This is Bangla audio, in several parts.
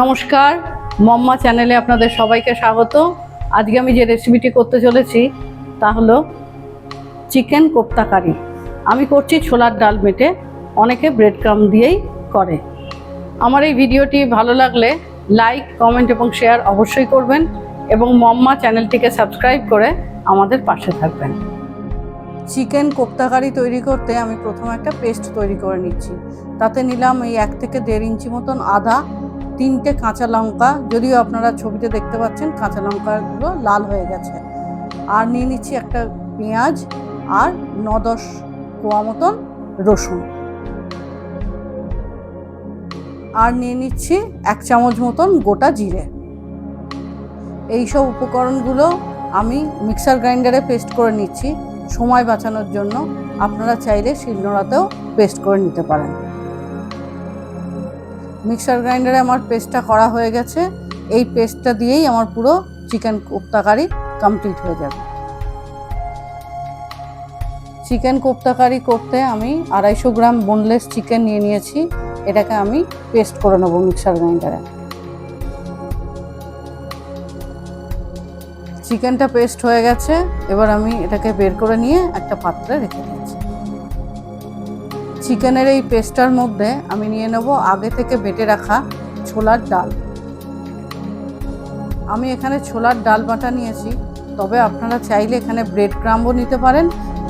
নমস্কার, মম্মা চ্যানেলে আপনাদের সবাইকে স্বাগত। আজকে আমি যে রেসিপিটি করতে চলেছি, তা হলো চিকেন কোপ্তা কারি। আমি করছি ছোলার ডাল মেটে অনেকে ব্রেড ক্রাম দিয়েই করে। আমার এই ভিডিওটি ভালো লাগলে লাইক কমেন্ট এবং শেয়ার অবশ্যই করবেন এবং মম্মা চ্যানেলটিকে সাবস্ক্রাইব করে আমাদের পাশে থাকবেন। চিকেন কোপ্তা কারি তৈরি করতে আমি প্রথমে একটা পেস্ট তৈরি করে নিচ্ছি। তাতে নিলাম এই এক থেকে দেড় ইঞ্চি মতন আদা তিনটে কাঁচা লঙ্কা, যদিও আপনারা ছবিতে দেখতে পাচ্ছেন কাঁচা লঙ্কাগুলো লাল হয়ে গেছে। আর নিয়ে নিচ্ছি একটা পেঁয়াজ আর ন দশ কোয়া মতন রসুন। আর নিয়ে নিচ্ছি এক চামচ মতন গোটা জিরে। এই সব উপকরণগুলো আমি মিক্সার গ্রাইন্ডারে পেস্ট করে নিচ্ছি। সময় বাঁচানোর জন্য আপনারা চাইলে শিলনোড়াতেও পেস্ট করে নিতে পারেন। মিক্সার গ্রাইন্ডারে আমার পেস্টটা করা হয়ে গেছে। এই পেস্টটা দিয়েই আমার পুরো চিকেন কোপ্তা কারি কমপ্লিট হয়ে যাবে। চিকেন কোপ্তা কারি করতে আমি আড়াইশো গ্রাম বোনলেস চিকেন নিয়ে নিয়েছি। এটাকে আমি পেস্ট করে নেব মিক্সার গ্রাইন্ডারে। চিকেনটা পেস্ট হয়ে গেছে। এবার আমি এটাকে বের করে নিয়ে একটা পাত্রে রেখে দিচ্ছি চিকেনের এই পেস্টটার মধ্যে আমি নিয়ে নেব আগে থেকে বেটে রাখা ছোলার ডাল। আমি এখানে ছোলার ডাল বাটা নিয়েছি, তবে আপনারা চাইলে এখানে ব্রেড ক্রাম্বও নিতে পারেন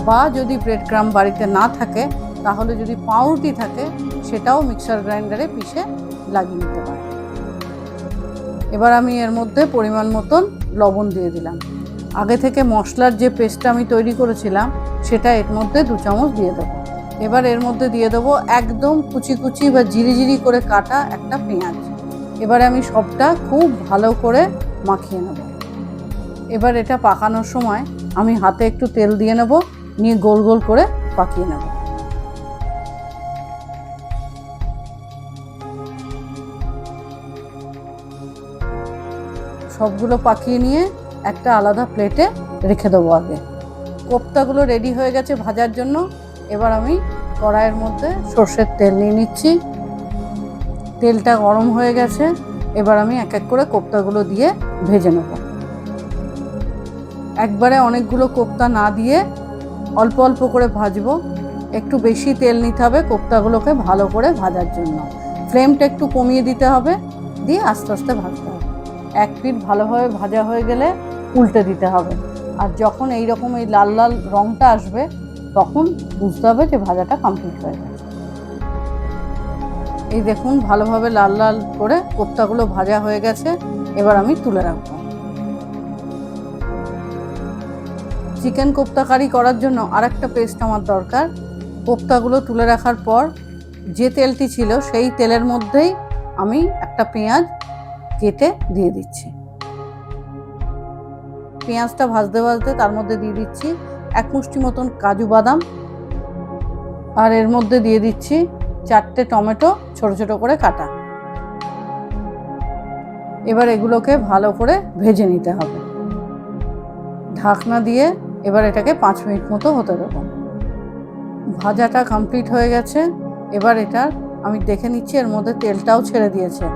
বা যদি ব্রেড ক্রাম্ব বাড়িতে না থাকে, তাহলে যদি পাউরুটি থাকে, সেটাও মিক্সার গ্রাইন্ডারে পিষে লাগিয়ে নিতে পারেন। এবার আমি এর মধ্যে পরিমাণ মতন লবণ দিয়ে দিলাম। আগে থেকে মশলার যে পেস্টটা আমি তৈরি করেছিলাম, সেটা এর মধ্যে দু চামচ দিয়ে দেবো। এবার এর মধ্যে দিয়ে দেবো একদম কুচি কুচি বা জিরি করে কাটা একটা পেঁয়াজ। এবারে আমি সবটা খুব ভালো করে মাখিয়ে নেব। এবার এটা পাকানোর সময় আমি হাতে একটু তেল দিয়ে নেব, নিয়ে গোল গোল করে পাকিয়ে নেব। সবগুলো পাকিয়ে নিয়ে একটা আলাদা প্লেটে রেখে দেবো আগে। কোপ্তাগুলো রেডি হয়ে গেছে ভাজার জন্য। এবার আমি কড়াইয়ের মধ্যে সর্ষের তেল নিয়ে নিচ্ছি। তেলটা গরম হয়ে গেছে। এবার আমি এক এক করে কোপ্তাগুলো দিয়ে ভেজে নেব। একবারে অনেকগুলো কোপ্তা না দিয়ে অল্প অল্প করে ভাজবো। একটু বেশি তেল নিতে হবে কোপ্তাগুলোকে ভালো করে ভাজার জন্য। ফ্লেমটা একটু কমিয়ে দিতে হবে। দিয়ে আস্তে আস্তে ভাজতে হবে। এক পিঠ ভালোভাবে ভাজা হয়ে গেলে উল্টে দিতে হবে। আর যখন এই রকম এই লাল লাল রঙটা আসবে তখন বুঝতে হবে যে ভাজাটা কমপ্লিট হয়ে গেছে। এই দেখুন, ভালোভাবে লাল লাল করে কোপ্তাগুলো ভাজা হয়ে গেছে। এবার আমি তুলে রাখব। চিকেন কোপ্তা কারি করার জন্য আরেকটা পেস্ট আমার দরকার। কোপ্তাগুলো তুলে রাখার পর যে তেলটি ছিল সেই তেলের মধ্যেই আমি একটা পেঁয়াজ কেটে দিয়ে দিচ্ছি। পেঁয়াজটা ভাজতে ভাজতে তার মধ্যে দিয়ে দিচ্ছি এক মুষ্টি মতন কাজু বাদাম। আর এর মধ্যে দিয়ে দিচ্ছি চারটে টমেটো ছোট ছোট করে কাটা। এবার এগুলোকে ভালো করে ভেজে নিতে হবে। ঢাকনা দিয়ে এবার এটাকে পাঁচ মিনিট মতো হতে দেবো। ভাজাটা কমপ্লিট হয়ে গেছে। এবার এটা আমি দেখে নিচ্ছি এর মধ্যে তেলটাও ছেড়ে দিয়েছে।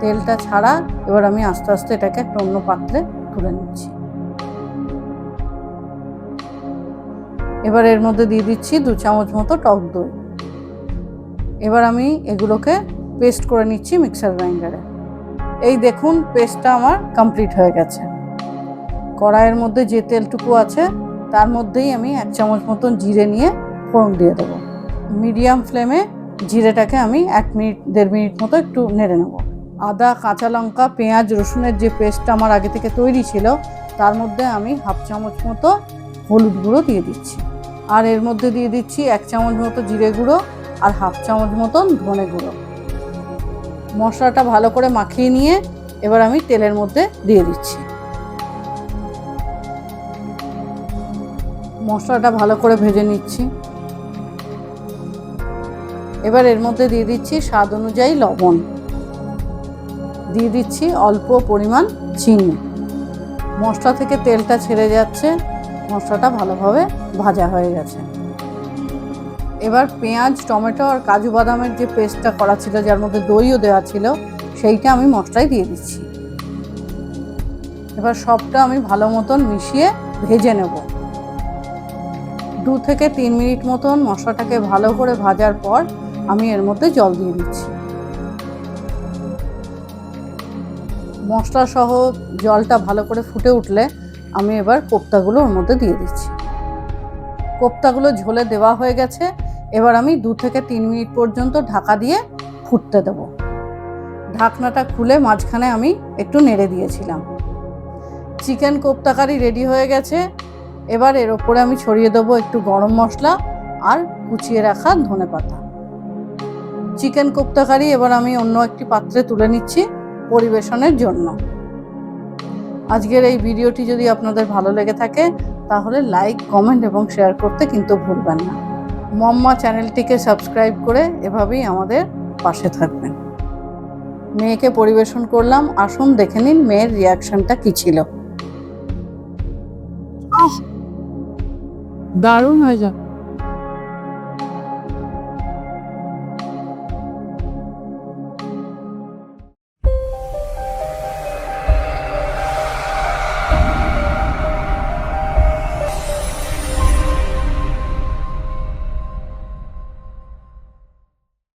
তেলটা ছাড়া এবার আমি আস্তে আস্তে এটাকে অন্য পাত্রে তুলে নিচ্ছি। এবার এর মধ্যে দিয়ে দিচ্ছি দু চামচ মতো টক দই। এবার আমি এগুলোকে পেস্ট করে নিচ্ছি মিক্সার গ্রাইন্ডারে এই দেখুন পেস্টটা আমার কমপ্লিট হয়ে গেছে। কড়াইয়ের মধ্যে যে তেলটুকু আছে, তার মধ্যেই আমি এক চামচ মতন জিরে নিয়ে ফোড়ন দিয়ে দেবো। মিডিয়াম ফ্লেমে জিরেটাকে আমি এক মিনিট, দেড় মিনিট মতো একটু নেড়ে নেব। আদা, কাঁচা লঙ্কা, পেঁয়াজ, রসুনের যে পেস্টটা আমার আগে থেকে তৈরি ছিল, তার মধ্যে আমি হাফ চামচ মতো হলুদ গুঁড়ো দিয়ে দিচ্ছি। আর এর মধ্যে দিয়ে দিচ্ছি এক চামচ মতো জিরে গুঁড়ো আর হাফ চামচ মতন ধনে গুঁড়ো। মশলাটা ভালো করে মাখিয়ে নিয়ে এবার আমি তেলের মধ্যে দিয়ে দিচ্ছি। মশলাটা ভালো করে ভেজে নিচ্ছি। এবার এর মধ্যে দিয়ে দিচ্ছি স্বাদ অনুযায়ী লবণ। দিয়ে দিচ্ছি অল্প পরিমাণ চিনি। মশলা থেকে তেলটা ছেড়ে যাচ্ছে। মশলাটা ভালোভাবে ভাজা হয়ে গেছে। এবার পেঁয়াজ, টমেটো আর কাজু বাদামের যে পেস্টটা করা ছিল, যার মধ্যে দইও দেওয়া ছিল, সেইটা আমি মশলায় দিয়ে দিচ্ছি। এবার সবটা আমি ভালো মতন মিশিয়ে ভেজে নেব। দু থেকে তিন মিনিট মতন মশলাটাকে ভালো করে ভাজার পর আমি এর মধ্যে জল দিয়ে দিচ্ছি। মশলা সহ জলটা ভালো করে ফুটে উঠলে আমি এবার কোপ্তাগুলো ওর মধ্যে দিয়ে দিচ্ছি। কোপ্তাগুলো ঝোলে দেওয়া হয়ে গেছে। এবার আমি দু থেকে তিন মিনিট পর্যন্ত ঢাকা দিয়ে ফুটতে দেব। ঢাকনাটা খুলে মাঝখানে আমি একটু নেড়ে দিয়েছিলাম। চিকেন কোপ্তাকারি রেডি হয়ে গেছে। এবার এর ওপরে আমি ছড়িয়ে দেবো একটু গরম মশলা আর কুচিয়ে রাখা ধনে পাতা। চিকেন কোপ্তাকারি এবার আমি অন্য একটি পাত্রে তুলে নিচ্ছি পরিবেশনের জন্য। আজকের এই ভিডিওটি যদি আপনাদের ভালো লেগে থাকে, তাহলে লাইক, কমেন্ট এবং শেয়ার করতে কিন্তু ভুলবেন না। মম্মা চ্যানেলটিকে সাবস্ক্রাইব করে এভাবেই আমাদের পাশে থাকবেন। মেয়েকে পরিবেশন করলাম। আসুন দেখে নিন মেয়ের রিয়াকশনটা কি ছিল। দারুণ হয়েছে